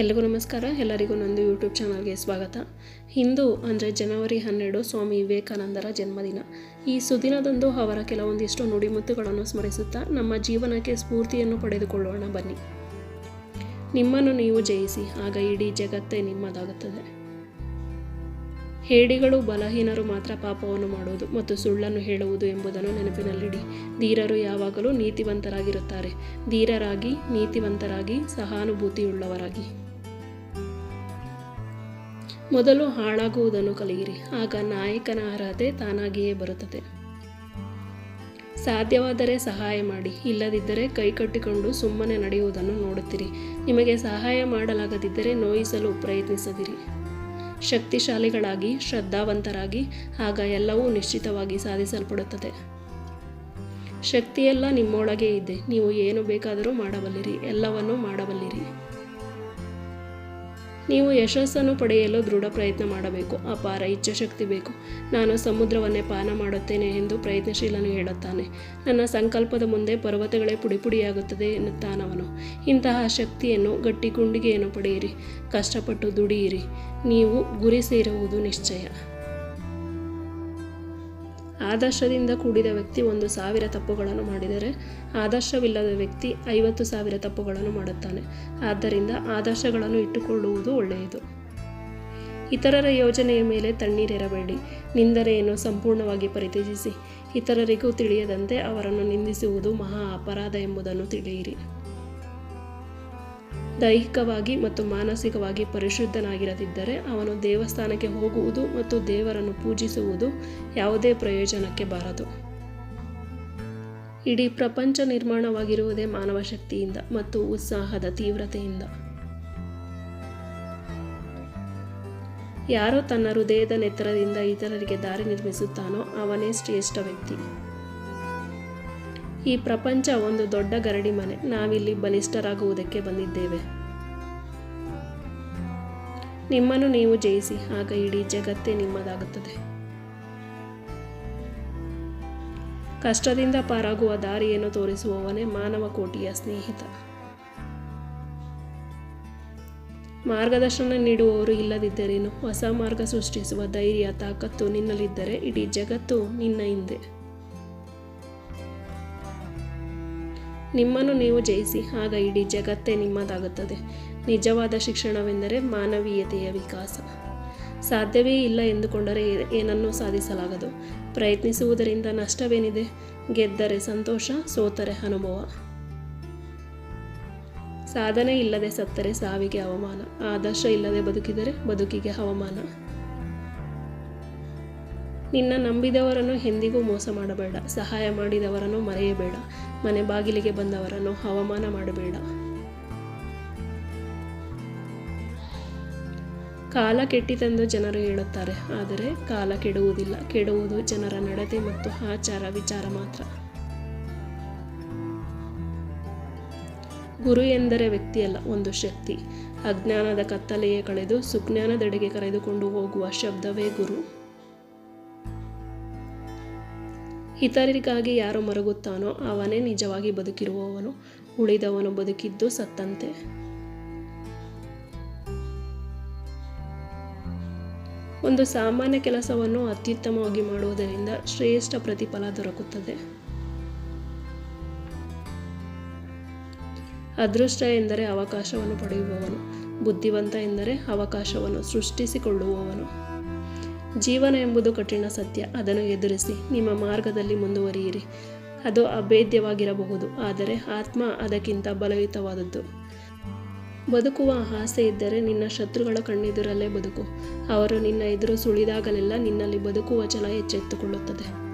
ಎಲ್ರಿಗೂ ನಮಸ್ಕಾರ. ಎಲ್ಲರಿಗೂ ನಂದು ಯೂಟ್ಯೂಬ್ ಚಾನಲ್ಗೆ ಸ್ವಾಗತ. ಇಂದು ಅಂದರೆ ಜನವರಿ ಹನ್ನೆರಡು ಸ್ವಾಮಿ ವಿವೇಕಾನಂದರ ಜನ್ಮದಿನ. ಈ ಸುದಿನದಂದು ಅವರ ಕೆಲವೊಂದಿಷ್ಟು ನುಡಿಮುತ್ತುಗಳನ್ನು ಸ್ಮರಿಸುತ್ತಾ ನಮ್ಮ ಜೀವನಕ್ಕೆ ಸ್ಫೂರ್ತಿಯನ್ನು ಪಡೆದುಕೊಳ್ಳೋಣ ಬನ್ನಿ. ನಿಮ್ಮನ್ನು ನೀವು ಜಯಿಸಿ, ಆಗ ಇಡೀ ಜಗತ್ತೇ ನಿಮ್ಮದಾಗುತ್ತದೆ. ಹೇಡಿಗಳು ಬಲಹೀನರು ಮಾತ್ರ ಪಾಪವನ್ನು ಮಾಡುವುದು ಮತ್ತು ಸುಳ್ಳನ್ನು ಹೇಳುವುದು ಎಂಬುದನ್ನು ನೆನಪಿನಲ್ಲಿಡಿ. ಧೀರರು ಯಾವಾಗಲೂ ನೀತಿವಂತರಾಗಿರುತ್ತಾರೆ. ಧೀರರಾಗಿ, ನೀತಿವಂತರಾಗಿ, ಸಹಾನುಭೂತಿಯುಳ್ಳವರಾಗಿ. ಮೊದಲು ಹಾಳಾಗುವುದನ್ನು ಕಲಿಯಿರಿ, ಆಗ ನಾಯಕನ ಅರ್ಹತೆ ತಾನಾಗಿಯೇ ಬರುತ್ತದೆ. ಸಾಧ್ಯವಾದರೆ ಸಹಾಯ ಮಾಡಿ, ಇಲ್ಲದಿದ್ದರೆ ಕೈ ಕಟ್ಟಿಕೊಂಡು ಸುಮ್ಮನೆ ನಡೆಯುವುದನ್ನು ನೋಡುತ್ತೀರಿ. ನಿಮಗೆ ಸಹಾಯ ಮಾಡಲಾಗದಿದ್ದರೆ ನೋಯಿಸಲು ಪ್ರಯತ್ನಿಸದಿರಿ. ಶಕ್ತಿಶಾಲಿಗಳಾಗಿ, ಶ್ರದ್ಧಾವಂತರಾಗಿ, ಆಗ ಎಲ್ಲವೂ ನಿಶ್ಚಿತವಾಗಿ ಸಾಧಿಸಲ್ಪಡುತ್ತದೆ. ಶಕ್ತಿಯೆಲ್ಲ ನಿಮ್ಮೊಳಗೆ ಇದೆ, ನೀವು ಏನು ಬೇಕಾದರೂ ಮಾಡಬಲ್ಲಿರಿ, ಎಲ್ಲವನ್ನೂ ಮಾಡಬಲ್ಲಿರಿ. ನೀವು ಯಶಸ್ಸನ್ನು ಪಡೆಯಲು ದೃಢ ಪ್ರಯತ್ನ ಮಾಡಬೇಕು. ಅಪಾರ ಇಚ್ಛಾಶಕ್ತಿ ಬೇಕು. ನಾನು ಸಮುದ್ರವನ್ನೇ ಪಾನ ಮಾಡುತ್ತೇನೆ ಎಂದು ಪ್ರಯತ್ನಶೀಲನು ಹೇಳುತ್ತಾನೆ. ನನ್ನ ಸಂಕಲ್ಪದ ಮುಂದೆ ಪರ್ವತಗಳೇ ಪುಡಿಪುಡಿಯಾಗುತ್ತದೆ ಎನ್ನುತ್ತಾನವನು. ಇಂತಹ ಶಕ್ತಿಯನ್ನು ಗಟ್ಟಿ ಗುಂಡಿಗೆಯನ್ನು ಪಡೆಯಿರಿ. ಕಷ್ಟಪಟ್ಟು ದುಡಿಯಿರಿ. ನೀವು ಗುರಿ ಸೇರುವುದು ನಿಶ್ಚಯ. ಆದರ್ಶದಿಂದ ಕೂಡಿದ ವ್ಯಕ್ತಿ ಒಂದು ಸಾವಿರ ತಪ್ಪುಗಳನ್ನು ಮಾಡಿದರೆ ಆದರ್ಶವಿಲ್ಲದ ವ್ಯಕ್ತಿ ಐವತ್ತು ಸಾವಿರ ತಪ್ಪುಗಳನ್ನು ಮಾಡುತ್ತಾನೆ. ಆದ್ದರಿಂದ ಆದರ್ಶಗಳನ್ನು ಇಟ್ಟುಕೊಳ್ಳುವುದು ಒಳ್ಳೆಯದು. ಇತರರ ಯೋಜನೆಯ ಮೇಲೆ ತಣ್ಣೀರಿರಬೇಡಿ. ನಿಂದನೆಯನ್ನು ಸಂಪೂರ್ಣವಾಗಿ ಪರಿತ್ಯಜಿಸಿ. ಇತರರಿಗೂ ತಿಳಿಯದಂತೆ ಅವರನ್ನು ನಿಂದಿಸುವುದು ಮಹಾ ಅಪರಾಧ ಎಂಬುದನ್ನು ತಿಳಿಯಿರಿ. ದೈಹಿಕವಾಗಿ ಮತ್ತು ಮಾನಸಿಕವಾಗಿ ಪರಿಶುದ್ಧನಾಗಿರದಿದ್ದರೆ ಅವನು ದೇವಸ್ಥಾನಕ್ಕೆ ಹೋಗುವುದು ಮತ್ತು ದೇವರನ್ನು ಪೂಜಿಸುವುದು ಯಾವುದೇ ಪ್ರಯೋಜನಕ್ಕೆ ಬಾರದು. ಇಡೀ ಪ್ರಪಂಚ ನಿರ್ಮಾಣವಾಗಿರುವುದೇ ಮಾನವ ಶಕ್ತಿಯಿಂದ ಮತ್ತು ಉತ್ಸಾಹದ ತೀವ್ರತೆಯಿಂದ. ಯಾರೋ ತನ್ನ ಹೃದಯದ ನೆತ್ತರದಿಂದ ಇತರರಿಗೆ ದಾರಿ ನಿರ್ಮಿಸುತ್ತಾನೋ ಅವನೇ ಶ್ರೇಷ್ಠ ವ್ಯಕ್ತಿ. ಈ ಪ್ರಪಂಚ ಒಂದು ದೊಡ್ಡ ಗರಡಿ ಮನೆ. ನಾವಿಲ್ಲಿ ಬಲಿಷ್ಠರಾಗುವುದಕ್ಕೆ ಬಂದಿದ್ದೇವೆ. ನಿಮ್ಮನ್ನು ನೀವು ಜಯಿಸಿ, ಆಗ ಇಡೀ ಜಗತ್ತೇ ನಿಮ್ಮದಾಗುತ್ತದೆ. ಕಷ್ಟದಿಂದ ಪಾರಾಗುವ ದಾರಿಯನ್ನು ತೋರಿಸುವವನೇ ಮಾನವ ಕೋಟಿಯ ಸ್ನೇಹಿತ. ಮಾರ್ಗದರ್ಶನ ನೀಡುವವರು ಇಲ್ಲದಿದ್ದರೇನು? ಹೊಸ ಮಾರ್ಗ ಸೃಷ್ಟಿಸುವ ಧೈರ್ಯ, ತಾಕತ್ತು ನಿನ್ನಲ್ಲಿದ್ದರೆ ಇಡೀ ಜಗತ್ತು ನಿನ್ನ ಹಿಂದೆ. ನಿಮ್ಮನ್ನು ನೀವು ಜಯಿಸಿ, ಆಗ ಇಡೀ ಜಗತ್ತೇ ನಿಮ್ಮದಾಗುತ್ತದೆ. ನಿಜವಾದ ಶಿಕ್ಷಣವೆಂದರೆ ಮಾನವೀಯತೆಯ ವಿಕಾಸ. ಸಾಧ್ಯವೇ ಇಲ್ಲ ಎಂದುಕೊಂಡರೆ ಏನನ್ನೂ ಸಾಧಿಸಲಾಗದು. ಪ್ರಯತ್ನಿಸುವುದರಿಂದ ನಷ್ಟವೇನಿದೆ? ಗೆದ್ದರೆ ಸಂತೋಷ, ಸೋತರೆ ಅನುಭವ. ಸಾಧನೆ ಇಲ್ಲದೆ ಸತ್ತರೆ ಸಾವಿಗೆ ಅವಮಾನ. ಆದರ್ಶ ಇಲ್ಲದೆ ಬದುಕಿದರೆ ಬದುಕಿಗೆ ಅವಮಾನ. ನಿನ್ನ ನಂಬಿದವರನ್ನು ಎಂದಿಗೂ ಮೋಸ ಮಾಡಬೇಡ. ಸಹಾಯ ಮಾಡಿದವರನ್ನು ಮರೆಯಬೇಡ. ಮನೆ ಬಾಗಿಲಿಗೆ ಬಂದವರನ್ನು ಅವಮಾನ ಮಾಡಬೇಡ. ಕಾಲ ಕೆಟ್ಟಿತೆಂದು ಜನರು ಹೇಳುತ್ತಾರೆ, ಆದರೆ ಕಾಲ ಕೆಡುವುದಿಲ್ಲ. ಕೆಡುವುದು ಜನರ ನಡತೆ ಮತ್ತು ಆಚಾರ ವಿಚಾರ ಮಾತ್ರ. ಗುರು ಎಂದರೆ ವ್ಯಕ್ತಿಯಲ್ಲ, ಒಂದು ಶಕ್ತಿ. ಅಜ್ಞಾನದ ಕತ್ತಲೆಯೇ ಕಳೆದು ಸುಜ್ಞಾನದೆಡೆಗೆ ಕರೆದುಕೊಂಡು ಹೋಗುವ ಶಬ್ದವೇ ಗುರು. ಇತರರಿಗಾಗಿ ಯಾರು ಮರುಗುತ್ತಾನೋ ಅವನೇ ನಿಜವಾಗಿ ಬದುಕಿರುವವನು. ಉಳಿದವನು ಬದುಕಿದ್ದು ಸತ್ತಂತೆ. ಒಂದು ಸಾಮಾನ್ಯ ಕೆಲಸವನ್ನು ಅತ್ಯುತ್ತಮವಾಗಿ ಮಾಡುವುದರಿಂದ ಶ್ರೇಷ್ಠ ಪ್ರತಿಫಲ ದೊರಕುತ್ತದೆ. ಅದೃಷ್ಟ ಎಂದರೆ ಅವಕಾಶವನ್ನು ಪಡೆಯುವವನು. ಬುದ್ಧಿವಂತ ಎಂದರೆ ಅವಕಾಶವನ್ನು ಸೃಷ್ಟಿಸಿಕೊಳ್ಳುವವನು. ಜೀವನ ಎಂಬುದು ಕಠಿಣ ಸತ್ಯ. ಅದನ್ನು ಎದುರಿಸಿ ನಿಮ್ಮ ಮಾರ್ಗದಲ್ಲಿ ಮುಂದುವರಿಯಿರಿ. ಅದು ಅಭೇದ್ಯವಾಗಿರಬಹುದು, ಆದರೆ ಆತ್ಮ ಅದಕ್ಕಿಂತ ಬಲಯುತವಾದದ್ದು. ಬದುಕುವ ಆಸೆ ಇದ್ದರೆ ನಿನ್ನ ಶತ್ರುಗಳ ಕಣ್ಣೆದುರಲ್ಲೇ ಬದುಕು. ಅವರು ನಿನ್ನ ಎದುರು ಸುಳಿದಾಗಲೆಲ್ಲ ನಿನ್ನಲ್ಲಿ ಬದುಕುವ ಛಲ ಎಚ್ಚೆತ್ತುಕೊಳ್ಳುತ್ತದೆ